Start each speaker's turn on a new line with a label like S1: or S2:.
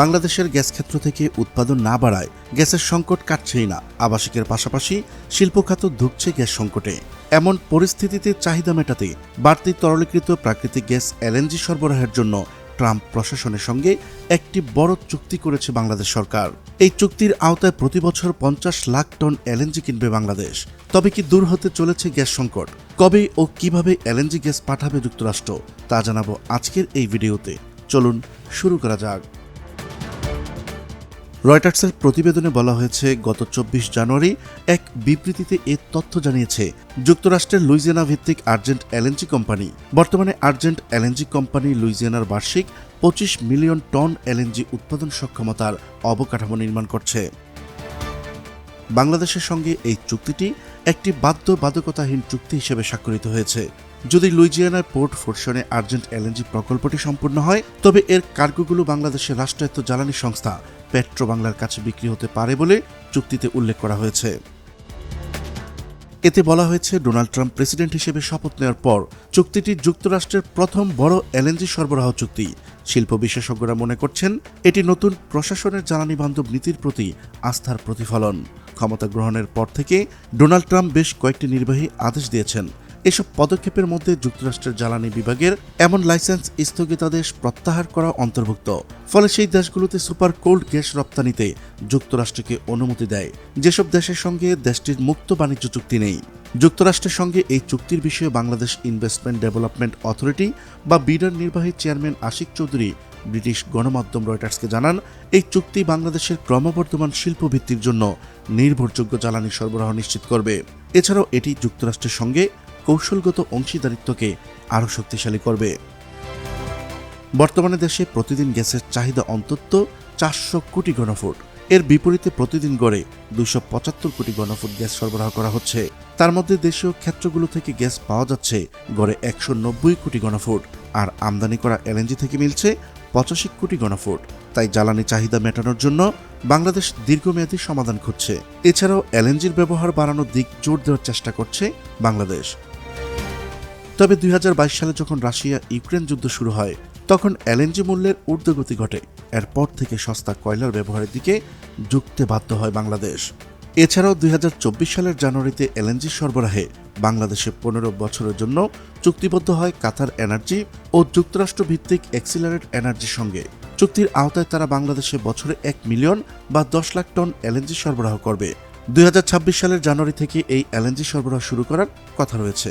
S1: বাংলাদেশের গ্যাস ক্ষেত্র থেকে উৎপাদন না বাড়ায় গ্যাসের সংকট কাটছেই না। আবাসিকের পাশাপাশি শিল্প খাত ধুকছে গ্যাস সংকটে। এমন পরিস্থিতিতে চাহিদা মেটাতে বাড়তি তরলীকৃত প্রাকৃতিক গ্যাস এলএনজি সরবরাহের জন্য ট্রাম্প প্রশাসনের সঙ্গে একটি বড় চুক্তি করেছে বাংলাদেশ সরকার। এই চুক্তির আওতায় প্রতি বছর পঞ্চাশ লাখ টন এলএনজি কিনবে বাংলাদেশ। তবে কি দূর হতে চলেছে গ্যাস সংকট? কবে ও কীভাবে এলএনজি গ্যাস পাঠাবে যুক্তরাষ্ট্র? তা জানাব আজকের এই ভিডিওতে। চলুন শুরু করা যাক। রয়টার্সের প্রতিবেদনে বলা হয়েছে, গত চব্বিশ জানুয়ারি এক বিবৃতিতে এ তথ্য জানিয়েছে, যুক্তরাষ্ট্রের লুইজিয়ানা ভিত্তিক আর্জেন্ট এলএনজি কোম্পানি। বর্তমানে আর্জেন্ট এলএনজি কোম্পানি লুইজিয়ানার বার্ষিক পঁচিশ মিলিয়ন টন এলএনজি উৎপাদন সক্ষমতার অবকাঠামো নির্মাণ করছে। বাংলাদেশের সঙ্গে এই চুক্তিটি একটি বাধ্যবাধকতাহীন চুক্তি হিসেবে স্বাক্ষরিত হয়েছে। যদি লুইজিয়ানার পোর্ট ফোর্শনে আর্জেন্ট এলএনজি প্রকল্পটি সম্পূর্ণ হয়, তবে এর কার্গোগুলো বাংলাদেশের রাষ্ট্রায়ত্ত জ্বালানি সংস্থা পেট্রো বাংলার কাছে বিক্রি হতে পারে বলে চুক্তিতে উল্লেখ করা হয়েছে। এতে বলা হয়েছে, ডোনাল্ড ট্রাম্প প্রেসিডেন্ট হিসেবে শপথ নেওয়ার পর চুক্তিটি যুক্তরাষ্ট্রের প্রথম বড় এলএনজি সরবরাহ চুক্তি। শিল্প বিশেষজ্ঞরা মনে করছেন, এটি নতুন প্রশাসনের জ্বালানি বান্ধব নীতির প্রতি আস্থার প্রতিফলন। ক্ষমতা গ্রহণের পর থেকে ডোনাল্ড ট্রাম্প বেশ কয়েকটি নির্বাহী আদেশ দিয়েছেন। এসব পদক্ষেপের মধ্যে যুক্তরাষ্ট্রের জ্বালানি বিভাগের এমন লাইসেন্স স্থগিতাদেশ প্রত্যাহার করা অন্তর্ভুক্ত। ফলে সেই দেশগুলোতে সুপার কোল্ড গ্যাস রপ্তানিতে যুক্তরাষ্ট্রকে অনুমতি দেয়। যেসব দেশের সঙ্গে দেশটির মুক্ত বাণিজ্য চুক্তি নেই। যুক্তরাষ্ট্রের সঙ্গে এই চুক্তির বিষয়ে বাংলাদেশ ইনভেস্টমেন্ট ডেভেলপমেন্ট অথরিটি বা বিডার নির্বাহী চেয়ারম্যান আশিক চৌধুরী ব্রিটিশ গণমাধ্যম রয়টার্সকে জানান, এই চুক্তি বাংলাদেশের ক্রমবর্ধমান শিল্পভিত্তির জন্য নির্ভরযোগ্য জ্বালানি সরবরাহ নিশ্চিত করবে। এছাড়াও এটি যুক্তরাষ্ট্রের সঙ্গে কৌশলগত অংশীদারিত্বকে আরও শক্তিশালী করবে। বর্তমানে দেশে প্রতিদিন গ্যাসের চাহিদা অন্তত চারশো কোটি ঘনফুট। এর বিপরীতে প্রতিদিন গড়ে দুশো পঁচাত্তর কোটি ঘনফুট গ্যাস সরবরাহ করা হচ্ছে। তার মধ্যে দেশীয় ক্ষেত্রগুলো থেকে গ্যাস পাওয়া যাচ্ছে গড়ে একশো নব্বই কোটি ঘনফুট আর আমদানি করা এলএনজি থেকে মিলছে পঁচাশি কোটি ঘনফুট। তাই জ্বালানি চাহিদা মেটানোর জন্য বাংলাদেশ দীর্ঘমেয়াদী সমাধান খুঁজছে। এছাড়াও এলএনজির ব্যবহার বাড়ানোর দিক জোর দেওয়ার চেষ্টা করছে বাংলাদেশ। তবে দুই হাজার বাইশ সালে যখন রাশিয়া ইউক্রেন যুদ্ধ শুরু হয়, তখন এলএনজি মূল্যের ঊর্ধ্বগতি ঘটে। এরপর থেকে সস্তা কয়লার ব্যবহারের দিকে ঝুঁকতে বাধ্য হয় বাংলাদেশ। এছাড়াও দুই হাজার চব্বিশ সালের জানুয়ারিতে এলএনজি সরবরাহে বাংলাদেশে পনেরো বছরের জন্য চুক্তিবদ্ধ হয় কাতার এনার্জি ও যুক্তরাষ্ট্র ভিত্তিক এক্সিলারেট এনার্জির সঙ্গে। চুক্তির আওতায় তারা বাংলাদেশে বছরে এক মিলিয়ন বা দশ লাখ টন এলএনজি সরবরাহ করবে। দুই হাজার ছাব্বিশ সালের জানুয়ারি থেকে এই এলএনজি সরবরাহ শুরু করার কথা রয়েছে।